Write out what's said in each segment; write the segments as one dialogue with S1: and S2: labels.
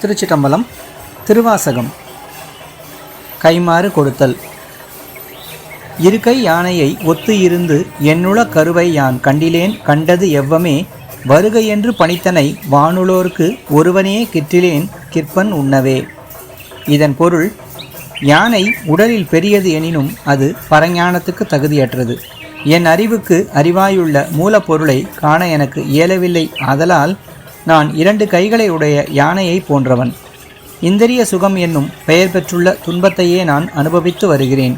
S1: திருச்சிட்டம்பலம் திருவாசகம். கைமாறு கொடுத்தல். இருக்கை யானையை ஒத்து இருந்து என்னுள கருவை யான் கண்டிலேன் கண்டது எவ்வமே வருக என்று பணித்தனை வானுளோர்க்கு ஒருவனே கிற்றிலேன் கிற்பன் உண்ணவே. இதன் பொருள் யானை உடலில் பெரியது எனினும் அது பரஞானத்துக்கு தகுதியற்றது. என் அறிவுக்கு அறிவாயுள்ள மூலப்பொருளை காண எனக்கு இயலவில்லை ஆதலால் நான் இரண்டு கைகளை உடைய யானையை போன்றவன். இந்திரிய சுகம் என்னும் பெயர் பெற்றுள்ள துன்பத்தையே நான் அனுபவித்து வருகிறேன்.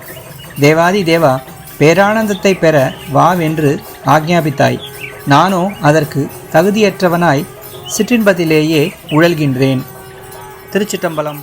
S1: தேவாதி தேவா பேரானந்தத்தை பெற வாவென்று ஆக்ஞாபித்தாய். நானோ அதற்கு தகுதியற்றவனாய் சிற்றின்பத்திலேயே உழல்கின்றேன். திருச்சிட்டம்பலம்.